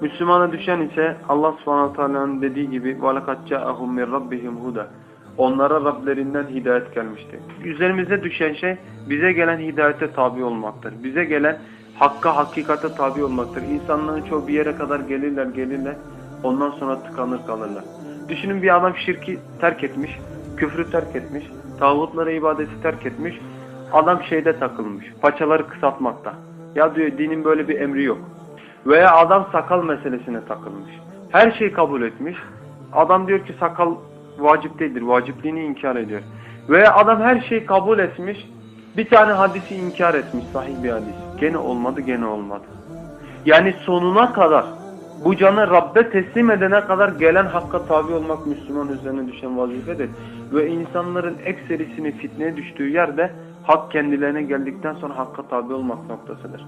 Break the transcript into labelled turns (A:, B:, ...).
A: Müslümana düşen ise Allah subhanahu teala'nın dediği gibi وَلَقَدْ جَاءَهُمْ مِنْ رَبِّهِمْ هُدَى Onlara Rablerinden hidayet gelmişti. Üzerimize düşen şey bize gelen hidayete tabi olmaktır. Bize gelen hakka, hakikate tabi olmaktır. İnsanların çoğu bir yere kadar gelirler, gelirler. Ondan sonra tıkanır kalırlar. Düşünün bir adam şirki terk etmiş, küfrü terk etmiş, tağutlara ibadeti terk etmiş. Adam şeyde takılmış, paçaları kısaltmakta. Ya diyor dinin böyle bir emri yok. Veya adam sakal meselesine takılmış. Her şeyi kabul etmiş. Adam diyor ki sakal vacip değildir. Vacipliğini inkar ediyor. Veya adam her şeyi kabul etmiş. Bir tane hadisi inkar etmiş. Sahih bir hadis. Gene olmadı gene olmadı. Yani sonuna kadar bu canı Rabbe teslim edene kadar gelen hakka tabi olmak Müslüman üzerine düşen vazifedir. Ve insanların ekserisini fitneye düştüğü yerde hak kendilerine geldikten sonra hakka tabi olmak noktasıdır.